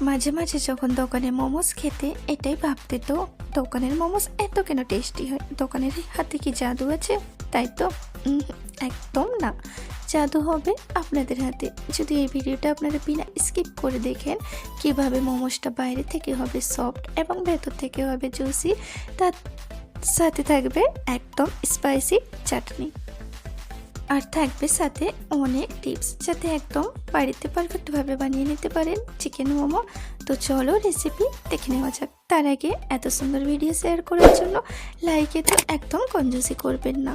মাঝে মাঝে যখন দোকানে মোমোস খেতে, এটাই ভাবতে তো, দোকানের মোমোস এত কেন টেস্টি হয়? দোকানের হাতে কি জাদু আছে? তাই তো? একদম না। জাদু হবে আপনাদের হাতে। যদি এই ভিডিওটা আপনারা বিনা স্কিপ করে দেখেন, কীভাবে মোমোসটা বাইরে থেকে হবে সফট এবং ভেতর থেকে হবে জুসি তার সাথে থাকবে একদম স্পাইসি চাটনি। আর থাকবে সাথে অনেক টিপস যাতে একদম বাড়িতে পারফেক্টভাবে বানিয়ে নিতে পারেন চিকেন মোমো। তো চলো রেসিপি দেখে নেওয়া যাক। তার আগে এত সুন্দর ভিডিও শেয়ার করার জন্য লাইকে তো একদম কঞ্জুসি করবেন না।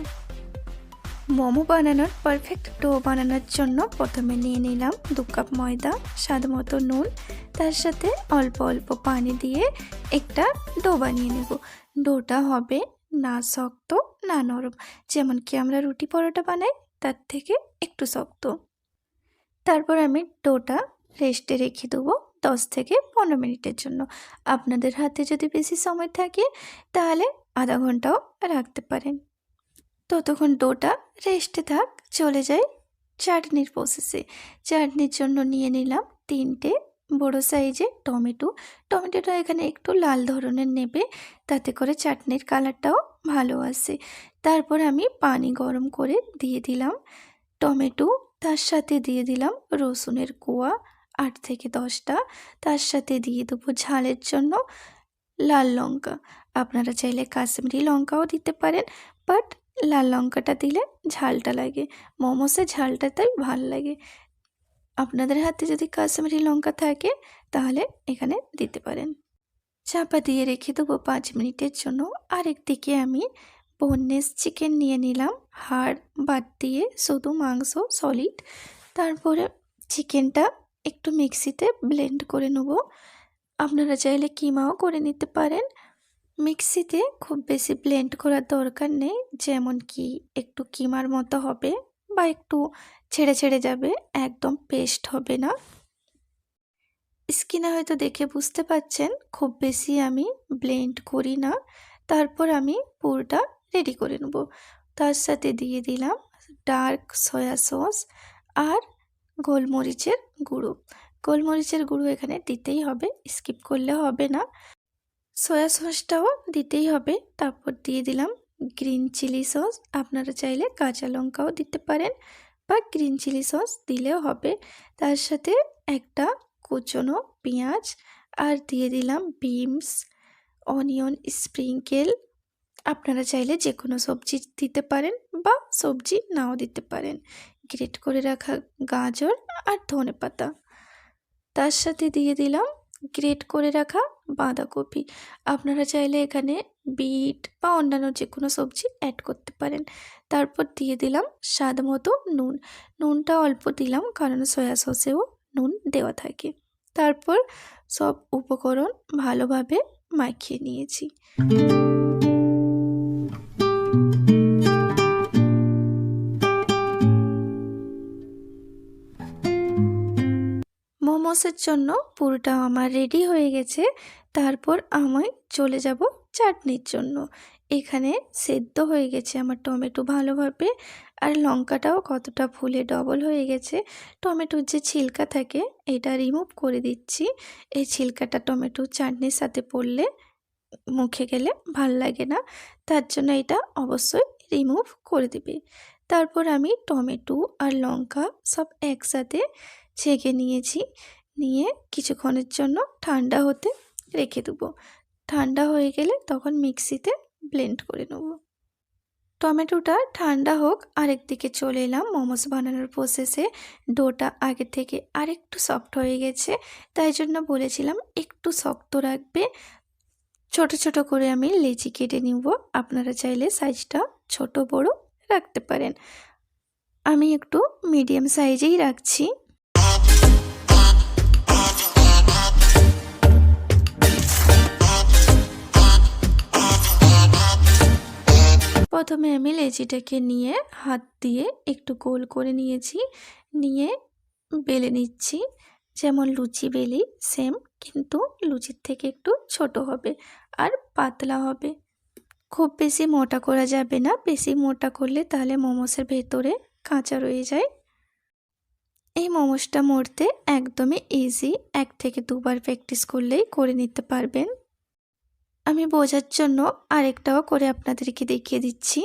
মোমো বানানোর পারফেক্ট ডো বানানোর জন্য প্রথমে নিয়ে নিলাম দু কাপ ময়দা, স্বাদ মতো নুন। তার সাথে অল্প অল্প পানি দিয়ে একটা ডো বানিয়ে নেব। ডোটা হবে না শক্ত, না নরম। যেমন কি আমরা রুটি পরোটা বানাই, তার থেকে একটু শক্ত। তারপর আমি ডোটা রেস্টে রেখে দেবো দশ থেকে পনেরো মিনিটের জন্য। আপনাদের হাতে যদি বেশি সময় থাকে, তাহলে আধা ঘন্টাও রাখতে পারেন। ততক্ষণ ডোটা রেস্টে থাক, চলে যাই চাটনির প্রসেসে চাটনির জন্য নিয়ে নিলাম তিনটে বড় সাইজে টমেটো। টমেটোটা এখানে একটু লাল ধরনের নেবে, তাতে করে চাটনির কালারটাও ভালো আসে। তারপর আমি পানি গরম করে দিয়ে দিলাম টমেটো, তার সাথে দিয়ে দিলাম রসুনের কোয়া আট থেকে দশটা। তার সাথে দিয়ে দেবো ঝালের জন্য লাল লঙ্কা। আপনারা চাইলে কাশ্মীরি লঙ্কাও দিতে পারেন, বাট লাল লঙ্কাটা দিলে ঝালটা লাগে। মোমোসে ঝালটা তাই ভালো লাগে। আপনাদের হাতে যদি কাশ্মীরি লঙ্কা থাকে, তাহলে এখানে দিতে পারেন। চাপা দিয়ে রেখে দেবো পাঁচ মিনিটের জন্য। আরেকদিকে আমি বোনলেস চিকেন নিয়ে নিলাম। হাড় বাদ দিয়ে শুধু মাংস সলিড তারপরে চিকেনটা একটু মিক্সিতে ব্লেন্ড করে নেব। আপনারা চাইলে কিমাও করে নিতে পারেন। মিক্সিতে খুব বেশি ব্লেন্ড করার দরকার নেই যেমন কি একটু কিমার মতো হবে। বা একটু ছেড়ে ছেড়ে যাবে, একদম পেস্ট হবে না। স্কিনে হয়তো দেখে বুঝতে পাচ্ছেন, খুব বেশি আমি ব্লেন্ড করি না। তারপর আমি পুরোটা রেডি করে নেব। তার সাথে দিয়ে দিলাম ডার্ক সয়া সস আর গোলমরিচের গুঁড়ো। গোলমরিচের গুঁড়ো এখানে দিতেই হবে স্কিপ করলে হবে না। সয়া সসটাও দিতেই হবে। তারপর দিয়ে দিলাম গ্রিন চিলি সস আপনারা চাইলে কাঁচা লঙ্কাও দিতে পারেন বা গ্রিন চিলি সস দিলেও হবে। তার সাথে একটা কুচনো পেঁয়াজ আর দিয়ে দিলাম বিনস, অনিয়ন স্প্রিঙ্কেল আপনারা চাইলে যে কোনো সবজি দিতে পারেন বা সবজি নাও দিতে পারেন। গ্রেট করে রাখা গাজর আর ধনে পাতা তার সাথে দিয়ে দিলাম গ্রেট করে রাখা বাঁধাকপি। আপনারা চাইলে এখানে বিট বা অন্যান্য যে কোনো সবজি অ্যাড করতে পারেন। তারপর দিয়ে দিলাম স্বাদ মতো নুন। নুনটা অল্প দিলাম কারণ সয়া সসেও নুন দেওয়া থাকে। তারপর সব উপকরণ ভালোভাবে মাখিয়ে নিয়েছি। মোমোসের জন্য পুরোটা আমার রেডি হয়ে গেছে। তারপর আমি চলে যাব চাটনির জন্য। এখানে সেদ্ধ হয়ে গেছে আমার টমেটো ভালোভাবে। আর লঙ্কাটাও কতটা ফুলে ডবল হয়ে গেছে। টমেটোর যে ছিলকা থাকে, এটা রিমুভ করে দিচ্ছি। এই ছিলকাটা টমেটো চাটনির সাথে পড়লে মুখে গেলে ভালো লাগে না। তার জন্য এটা অবশ্যই রিমুভ করে দিবে। তারপর আমি টমেটো আর লঙ্কা সব একসাথে ছেঁকে নিয়েছি। নিয়ে কিছুক্ষণের জন্য ঠান্ডা হতে রেখে দেবো। ঠান্ডা হয়ে গেলে তখন মিক্সিতে ব্লেন্ড করে নেব। টমেটোটা ঠান্ডা হোক আরেক দিকে চলে এলাম মোমোস বানানোর প্রসেসে ডোটা আগে থেকে আরেকটু সফট হয়ে গেছে, তাই জন্য বলেছিলাম একটু শক্ত রাখবে। ছোট ছোট করে আমি লেচি কেটে নিব। আপনারা চাইলে সাইজটা ছোট, বড় রাখতে পারেন। আমি একটু মিডিয়াম সাইজেই রাখছি। প্রথমে আমি লেচিটাকে নিয়ে হাত দিয়ে একটু গোল করে নিয়েছি, নিয়ে বেলে নিচ্ছি। যেমন লুচি বেলি, সেম, কিন্তু লুচির থেকে একটু ছোট হবে আর পাতলা হবে। খুব বেশি মোটা করা যাবে না, বেশি মোটা করলে তাহলে মোমোসের ভেতরে কাঁচা রয়ে যায়। এই মোমোসটা মরতে একদমই ইজি এক থেকে দুবার প্র্যাকটিস করলেই করে নিতে পারবেন। আমি বোঝার জন্য আরেকটাও করে আপনাদেরকে দেখিয়ে দিচ্ছি।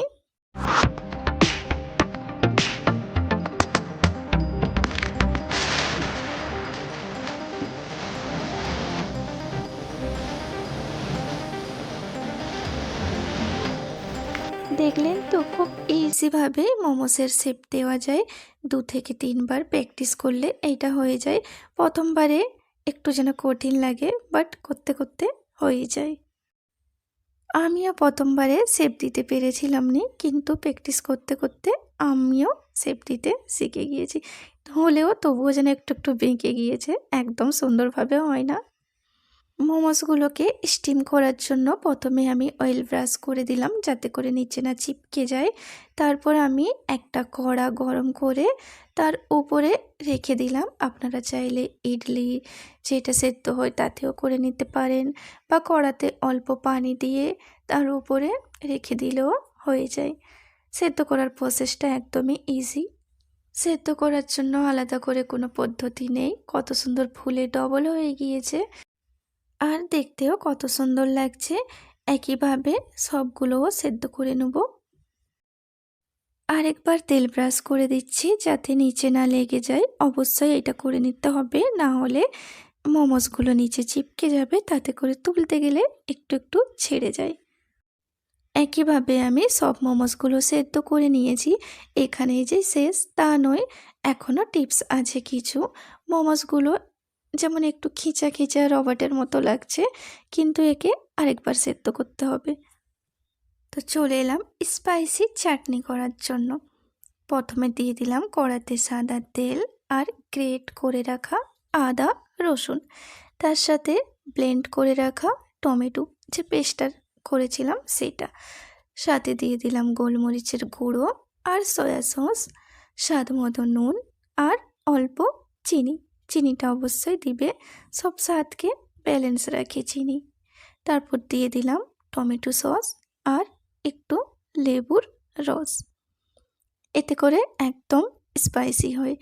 দেখলেন তো, খুব ইজিভাবে মোমোসের শেপ দেওয়া যায়। দু থেকে তিনবার প্র্যাকটিস করলে এইটা হয়ে যায়। প্রথমবারে একটু যেন কঠিন লাগে বাট করতে করতে হয়ে যায়। আমিও প্রথমবারে শেপ দিতে পেরেছিলাম নি, কিন্তু প্র্যাকটিস করতে করতে আমিও শেপ দিতে শিখে গিয়েছি। হলেও তবুও যেন একটু একটু বেঁকে গিয়েছে, একদম সুন্দরভাবে হয় না। মোমোসগুলোকে স্টিম করার জন্য প্রথমে আমি অয়েল ব্রাশ করে দিলাম, যাতে করে নিচে না চিপকে যায়। তারপর আমি একটা কড়া গরম করে তার উপরে রেখে দিলাম। আপনারা চাইলে ইডলি যেটা সেদ্ধ হয় তাতেও করে নিতে পারেন বা কড়াতে অল্প পানি দিয়ে তার উপরে রেখে দিলেও হয়ে যায়। সেদ্ধ করার প্রসেসটা একদমই ইজি সেদ্ধ করার জন্য আলাদা করে কোনো পদ্ধতি নেই। কত সুন্দর ফুলে ডবল হয়ে গিয়েছে। আর দেখতেও কত সুন্দর লাগছে। একইভাবে সবগুলোও সেদ্ধ করে নেব। আরেকবার তেল ব্রাশ করে দিচ্ছি যাতে নিচে না লেগে যায়। অবশ্যই এটা করে নিতে হবে, না হলে মোমোসগুলো নিচে চিপকে যাবে, তাতে করে তুলতে গেলে একটু একটু ছেড়ে যায়। একইভাবে আমি সব মোমোসগুলো সেদ্ধ করে নিয়েছি। এখানে যে শেষ তা নয় এখনও টিপস আছে কিছু। মোমোসগুলো যেমন একটু খিচা খিচা রবার্টের মতো লাগছে, কিন্তু একে আরেকবার সেদ্ধ করতে হবে। তো চলে এলাম স্পাইসি চাটনি করার জন্য। প্রথমে দিয়ে দিলাম কড়াতে সাদা তেল আর গ্রেট করে রাখা আদা, রসুন। তার সাথে ব্লেন্ড করে রাখা টমেটো, যে পেস্টটা করেছিলাম সেটা। সাথে দিয়ে দিলাম গোলমরিচের গুঁড়ো আর সয়া সস, স্বাদ মতো নুন আর অল্প চিনি। চিনিটা অবশ্যই দিবে। সব স্বাদকে ব্যালেন্স রাখে চিনি। তারপর দিয়ে দিলাম টমেটো সস আর একটু লেবুর রস। এতে করে একদম স্পাইসি হয়।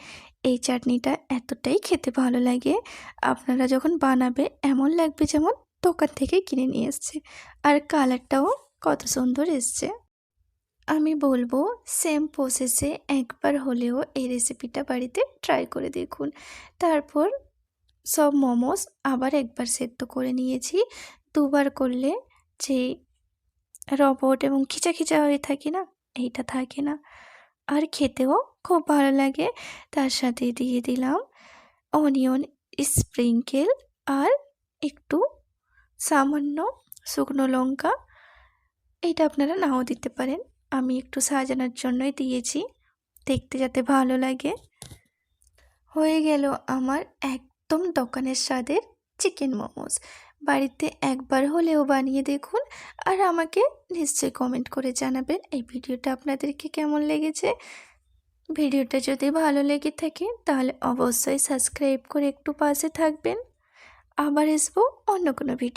এই চাটনিটা এতটাই খেতে ভালো লাগে। আপনারা যখন বানাবে, এমন লাগবে যেমন দোকান থেকে কিনে নিয়ে এসছে। আর কালারটাও কত সুন্দর এসছে। আমি বলব সেম প্রসেসে একবার হলেও এই রেসিপিটা বাড়িতে ট্রাই করে দেখুন। তারপর সব মোমোস আবার একবার সেদ্ধ করে নিয়েছি। দুবার করলে যে রবট এবং খিচা খিচা হয়ে থাকে না, এইটা থাকে না। আর খেতেও খুব ভালো লাগে। তার সাথে দিয়ে দিলাম অনিয়ন স্প্রিঙ্কেল আর একটু সামান্য শুকনো লঙ্কা। এটা আপনারা নাও দিতে পারেন। আমি একটু সাজানোর জন্যই দিয়েছি। দেখতে যাতে ভালো লাগে। হয়ে গেল আমার একদম দোকানের স্বাদের চিকেন মোমোস। বাড়িতে একবার হলেও বানিয়ে দেখুন আর আমাকে নিশ্চয়ই কমেন্ট করে জানাবেন এই ভিডিওটা আপনাদেরকে কেমন লেগেছে। ভিডিওটা যদি ভালো লেগে থাকে তাহলে অবশ্যই সাবস্ক্রাইব করে একটু পাশে থাকবেন। আবার আসব অন্য কোনো ভিডিও